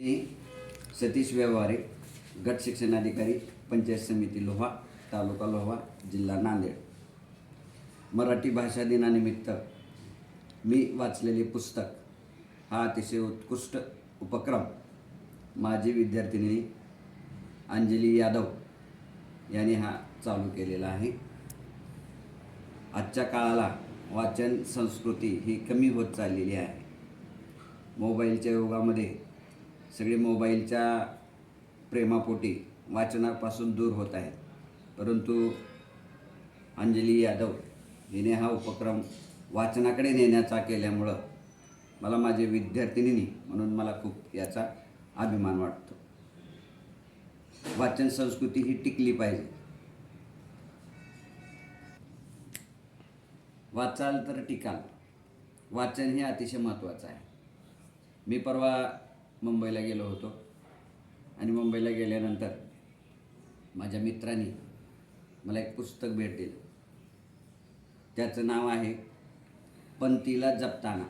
मी सतीश व्यवहारे गट शिक्षणाधिकारी पंचायत समिती लोहा तालुका लोहा जिल्हा नांदेड. मराठी भाषा दिनानिमित्त मी वाचलेले पुस्तक हा अतिशय उत्कृष्ट उपक्रम माजी विद्यार्थिनी अंजली यादव यांनी हा चालू केलेला आहे. आजच्या काळाला वाचन संस्कृती ही कमी होत चाललेली आहे. मोबाईलच्या युगामध्ये सगळे मोबाईलच्या प्रेमापोटी वाचनापासून दूर होत आहेत. परंतु अंजली यादव हिने हा उपक्रम वाचनाकडे नेण्याचा केल्यामुळं मला माझे विद्यार्थिनीनी म्हणून मला खूप याचा अभिमान वाटतो. वाचन संस्कृती ही टिकली पाहिजे. वाचाल तर टिकाल. वाचन हे अतिशय महत्त्वाचं आहे. मी परवा मुंबईला गेलो होतो. आणि मुंबईला गेल्यानंतर माझ्या मित्रांनी मला एक पुस्तक भेट दिलं. त्याचं नाव आहे पंतीला जपताना.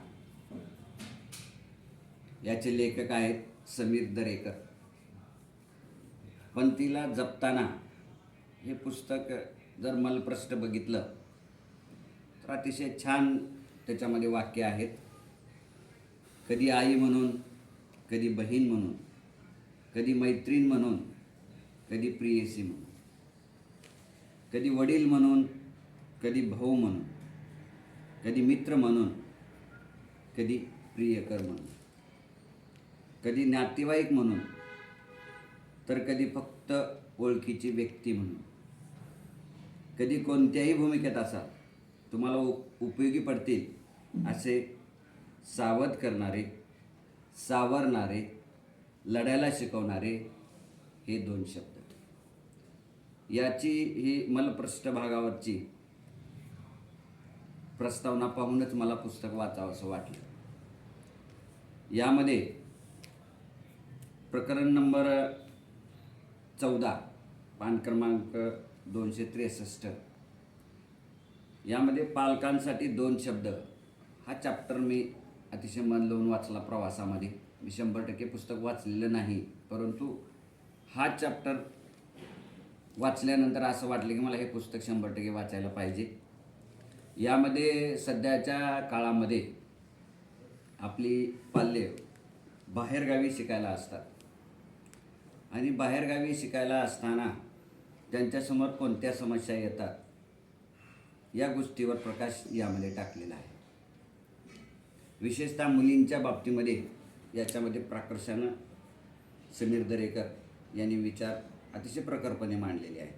याचे लेखक आहेत समीर दरेकर. पंतीला जपताना हे पुस्तक जर मलप्रष्ट बघितलं तर अतिशय छान त्याच्यामध्ये वाक्य आहेत. कधी आई म्हणून कधी बहीण म्हणून कधी मैत्रीण म्हणून कधी प्रियसी म्हणून कधी वडील म्हणून कधी भाऊ म्हणून कधी मित्र म्हणून कधी प्रियकर म्हणून कधी नातेवाईक म्हणून तर कधी फक्त ओळखीची व्यक्ती म्हणून. कधी कोणत्याही भूमिकेत असाल तुम्हाला उप उपयोगी पडतील असे सावध करणारे सावरणारे लढायला शिकवणारे हे दोन शब्द. याची ही मलपृष्ठभागावरची प्रस्तावना पाहूनच मला पुस्तक वाचावं असं वाटलं. यामध्ये प्रकरण नंबर चौदा पान क्रमांक दोनशे त्रेसष्ट. यामध्ये पालकांसाठी दोन शब्द. हा चॅप्टर मी अतिशय मन लावून वाचला प्रवासामध्ये. मी शंभर टक्के पुस्तक वाचलेलं नाही परंतु हा चॅप्टर वाचल्यानंतर असं वाटलं की मला हे पुस्तक शंभर टक्के वाचायला पाहिजे. यामध्ये सध्याच्या काळामध्ये आपली पाल्ये बाहेरगावी शिकायला असतात. आणि बाहेरगावी शिकायला असताना त्यांच्यासमोर कोणत्या समस्या येतात या गोष्टीवर प्रकाश यामध्ये टाकलेला आहे. विशेषतः मुलींच्या बाबतीमध्ये याच्यामध्ये प्राकर्षानं समीर दरेकर यांनी विचार अतिशय प्रखरपणे मांडलेले आहेत.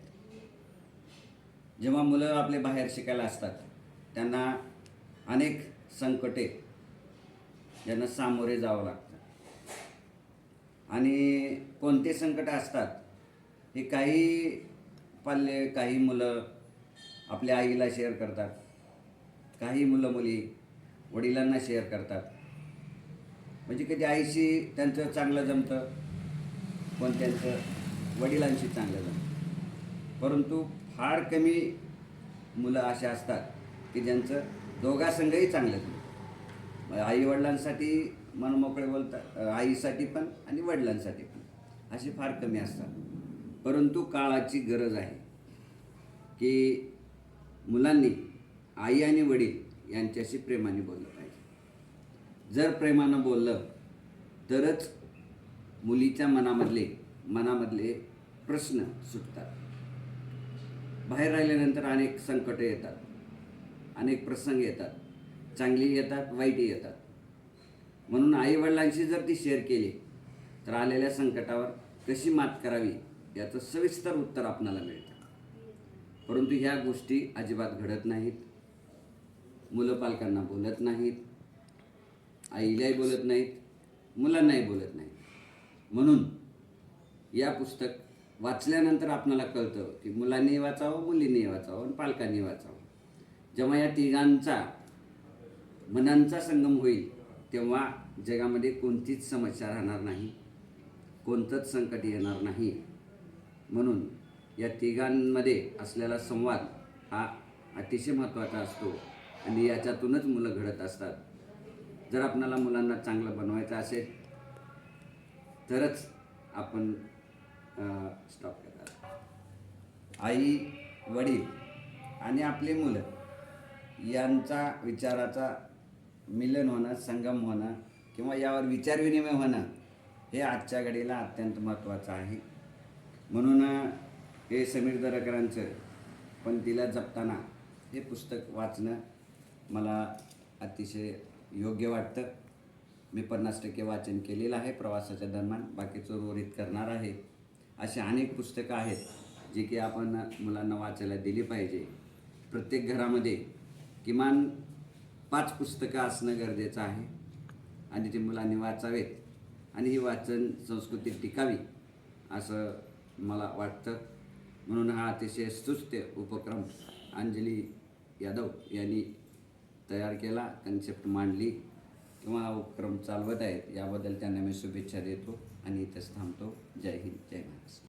जेव्हा मुलं आपले बाहेर शिकायला असतात त्यांना अनेक संकटे यांना सामोरे जावं लागतं. आणि कोणते संकट असतात हे काही पाल्य काही मुलं आपल्या आईला शेअर करतात. काही मुलं मुली वडिलांना शेअर करतात. म्हणजे कधी आईशी त्यांचं चांगलं जमतं पण त्यांचं वडिलांशी चांगलं जमतं. परंतु फार कमी मुलं असे असतात की ज्यांचं दोघांसंगही चांगलं जमतं. आई वडिलांसाठी मनमोकळे बोलतात आईसाठी पण आणि वडिलांसाठी पण. असे फार कमी असतात. परंतु काळाची गरज आहे की मुलांनी आई आणि वडील यांच्याशी प्रेमाने बोललं पाहिजे. जर प्रेमानं बोललं तरच मुलीच्या मनामधले मनामधले प्रश्न सुटतात. बाहेर राहिल्यानंतर अनेक संकटं येतात अनेक प्रसंग येतात चांगली येतात वाईटही येतात. म्हणून आईवडिलांशी जर ती शेअर केली तर आलेल्या संकटावर कशी मात करावी याचं सविस्तर उत्तर आपणाला मिळतं. परंतु ह्या गोष्टी अजिबात घडत नाहीत. मुलं पालकांना बोलत नाहीत आईलाही बोलत नाहीत मुलांनाही बोलत नाहीत. म्हणून या पुस्तक वाचल्यानंतर आपणाला कळतं की मुलांनी वाचावं मुलींनी वाचावं आणि पालकांनी वाचावं. जेव्हा या तिघांचा मनांचा संगम होईल तेव्हा जगामध्ये कोणतीच समस्या राहणार नाही कोणतंच संकट येणार नाही. म्हणून या तिघांमध्ये असलेला संवाद हा अतिशय महत्त्वाचा असतो. आणि याच्यातूनच मुलं घडत असतात. जर आपणाला मुलांना चांगलं बनवायचं असेल तरच आपण स्टॉप करतात आई वडील आणि आपली मुलं यांचा विचाराचा मिलन होणं संगम होणं किंवा यावर विचारविनिमय होणं हे आजच्या घडीला अत्यंत महत्त्वाचं आहे. म्हणून हे समीर दरकरांचं पण तिला जपताना हे पुस्तक वाचणं मला अतिशय योग्य वाटतं. मी पन्नास टक्के वाचन केलेलं आहे प्रवासाच्या दरम्यान. बाकीचं उर्वरित करणार आहे अशी अनेक पुस्तकं आहेत जी की आपण मुलांना वाचायला दिली पाहिजे. प्रत्येक घरामध्ये किमान पाच पुस्तकं असणं गरजेचं आहे. आणि ती मुलांनी वाचावेत आणि ही वाचन संस्कृती टिकावी असं मला वाटतं. म्हणून हा अतिशय सुस्त उपक्रम अंजली यादव यांनी तयार केला कन्सेप्ट मांडली. किंवा हा उपक्रम चालवत आहेत. याबद्दल त्यांना मी शुभेच्छा देतो आणि इथंच थांबतो. जय हिंद जय महाराष्ट्र.